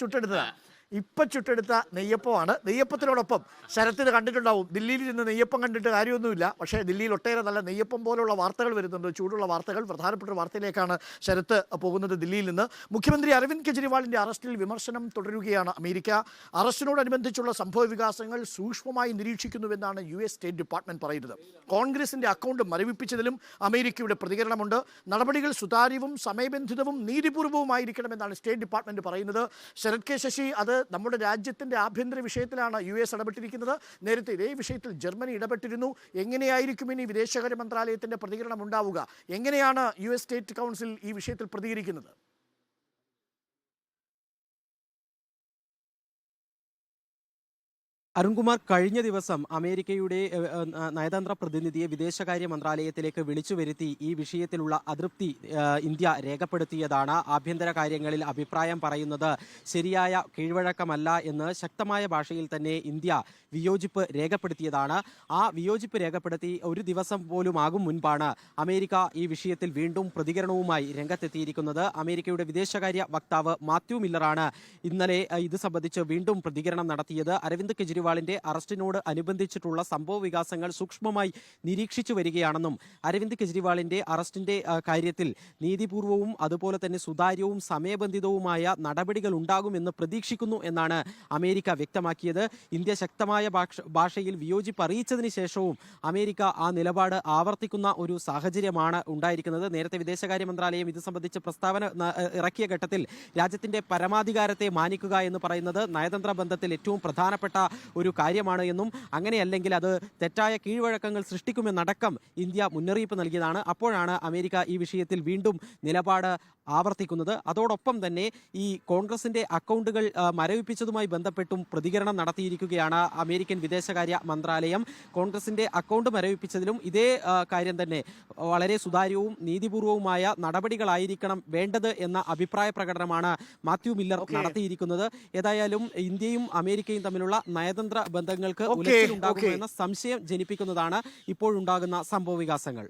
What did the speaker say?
சுட்டெடுத்ததான் ഇപ്പൊ ചുട്ടെടുത്ത നെയ്യപ്പമാണ്. നെയ്യപ്പത്തിനോടൊപ്പം ശരത്തിന് കണ്ടിട്ടുണ്ടാവും. ദില്ലിയിൽ നിന്ന് നെയ്യപ്പം കണ്ടിട്ട് കാര്യമൊന്നുമില്ല. പക്ഷേ ദില്ലിയിൽ ഒട്ടേറെ നല്ല നെയ്യപ്പം പോലുള്ള വാർത്തകൾ വരുന്നുണ്ട്. ചൂടുള്ള വാർത്തകൾ പ്രധാനപ്പെട്ട വാർത്തയിലേക്കാണ് ശരത്ത് പോകുന്നത് ദില്ലിയിൽ നിന്ന്. മുഖ്യമന്ത്രി അരവിന്ദ് കെജ്രിവാളിന്റെ അറസ്റ്റിൽ വിമർശനം തുടരുകയാണ് അമേരിക്ക. അറസ്റ്റിനോടനുബന്ധിച്ചുള്ള സംഭവ വികാസങ്ങൾ സൂക്ഷ്മമായി നിരീക്ഷിക്കുന്നുവെന്നാണ് യു എസ് സ്റ്റേറ്റ് ഡിപ്പാർട്ട്മെന്റ് പറയുന്നത്. കോൺഗ്രസിന്റെ അക്കൗണ്ട് മരവിപ്പിച്ചതിലും അമേരിക്കയുടെ പ്രതികരണമുണ്ട്. നടപടികൾ സുതാര്യവും സമയബന്ധിതവും നീതിപൂർവവുമായിരിക്കണമെന്നാണ് സ്റ്റേറ്റ് ഡിപ്പാർട്ട്മെന്റ് പറയുന്നത്. ശരത് കെ ശശി അത് നമ്മുടെ രാജ്യത്തിന്റെ ആഭ്യന്തര വിഷയത്തിലാണ് യു എസ് ഇടപെട്ടിരിക്കുന്നത്. നേരത്തെ ഇതേ വിഷയത്തിൽ ജർമ്മനി ഇടപെട്ടിരുന്നു. എങ്ങനെയായിരിക്കും ഇനി വിദേശകാര്യ മന്ത്രാലയത്തിന്റെ പ്രതികരണം ഉണ്ടാവുക? എങ്ങനെയാണ് യു എസ് സ്റ്റേറ്റ് കൗൺസിൽ ഈ വിഷയത്തിൽ പ്രതികരിക്കുന്നത്? അരുൺകുമാർ കഴിഞ്ഞ ദിവസം അമേരിക്കയുടെ നയതന്ത്ര പ്രതിനിധിയെ വിദേശകാര്യ മന്ത്രാലയത്തിലേക്ക് വിളിച്ചു വരുത്തി ഈ വിഷയത്തിലുള്ള അതൃപ്തി ഇന്ത്യ രേഖപ്പെടുത്തിയതാണ്. ആഭ്യന്തര കാര്യങ്ങളിൽ അഭിപ്രായം പറയുന്നത് ശരിയായ കീഴ്വഴക്കമല്ല എന്ന് ശക്തമായ ഭാഷയിൽ തന്നെ ഇന്ത്യ വിയോജിപ്പ് രേഖപ്പെടുത്തിയതാണ്. ആ വിയോജിപ്പ് രേഖപ്പെടുത്തി ഒരു ദിവസം പോലും ആകും മുൻപാണ് അമേരിക്ക ഈ വിഷയത്തിൽ വീണ്ടും പ്രതികരണവുമായി രംഗത്തെത്തിയിരിക്കുന്നത്. അമേരിക്കയുടെ വിദേശകാര്യ വക്താവ് മാത്യു മില്ലറാണ് ഇന്നലെ ഇത് സംബന്ധിച്ച് വീണ്ടും പ്രതികരണം നടത്തിയത്. അരവിന്ദ് കെജ്രിവാളിന്റെ അറസ്റ്റിനോട് അനുബന്ധിച്ചിട്ടുള്ള സംഭവ വികാസങ്ങൾ സൂക്ഷ്മമായി നിരീക്ഷിച്ചു വരികയാണെന്നും അരവിന്ദ് കെജ്രിവാളിന്റെ അറസ്റ്റിന്റെ കാര്യത്തിൽ നീതിപൂർവവും അതുപോലെ തന്നെ സുതാര്യവും സമയബന്ധിതവുമായ നടപടികൾ ഉണ്ടാകുമെന്ന് പ്രതീക്ഷിക്കുന്നു എന്നാണ് അമേരിക്ക വ്യക്തമാക്കിയത്. ഇന്ത്യ ശക്തമായ ഭാഷയിൽ വിയോജിപ്പ് അറിയിച്ചതിന് ശേഷവും അമേരിക്ക ആ നിലപാട് ആവർത്തിക്കുന്ന ഒരു സാഹചര്യമാണ് ഉണ്ടായിരിക്കുന്നത്. നേരത്തെ വിദേശകാര്യ മന്ത്രാലയം ഇത് സംബന്ധിച്ച് പ്രസ്താവന ഇറക്കിയ ഘട്ടത്തിൽ രാജ്യത്തിന്റെ പരമാധികാരത്തെ മാനിക്കുക എന്ന് പറയുന്നത് നയതന്ത്ര ബന്ധത്തിൽ ഏറ്റവും പ്രധാനപ്പെട്ട ഒരു കാര്യമാണ് എന്നും അങ്ങനെയല്ലെങ്കിൽ അത് തെറ്റായ കീഴ്വഴക്കങ്ങൾ സൃഷ്ടിക്കുമെന്നടക്കം ഇന്ത്യ മുന്നറിയിപ്പ് നൽകിയതാണ്. അപ്പോഴാണ് അമേരിക്ക ഈ വിഷയത്തിൽ വീണ്ടും നിലപാട് ആവർത്തിക്കുന്നത്. അതോടൊപ്പം തന്നെ ഈ കോൺഗ്രസിന്റെ അക്കൗണ്ടുകൾ മരവിപ്പിച്ചതുമായി ബന്ധപ്പെട്ടും പ്രതികരണം നടത്തിയിരിക്കുകയാണ് അമേരിക്കൻ വിദേശകാര്യ മന്ത്രാലയം. കോൺഗ്രസിന്റെ അക്കൗണ്ട് മരവിപ്പിച്ചതിലും ഇതേ കാര്യം തന്നെ. വളരെ സുതാര്യവും നീതിപൂർവവുമായ നടപടികളായിരിക്കണം വേണ്ടത് എന്ന അഭിപ്രായ പ്രകടനമാണ് മാത്യു മില്ലർ നടത്തിയിരിക്കുന്നത്. ഏതായാലും ഇന്ത്യയും അമേരിക്കയും തമ്മിലുള്ള നയതന്ത്ര ബന്ധങ്ങൾക്ക് എന്ന സംശയം ജനിപ്പിക്കുന്നതാണ് ഇപ്പോഴുണ്ടാകുന്ന സംഭവ വികാസങ്ങൾ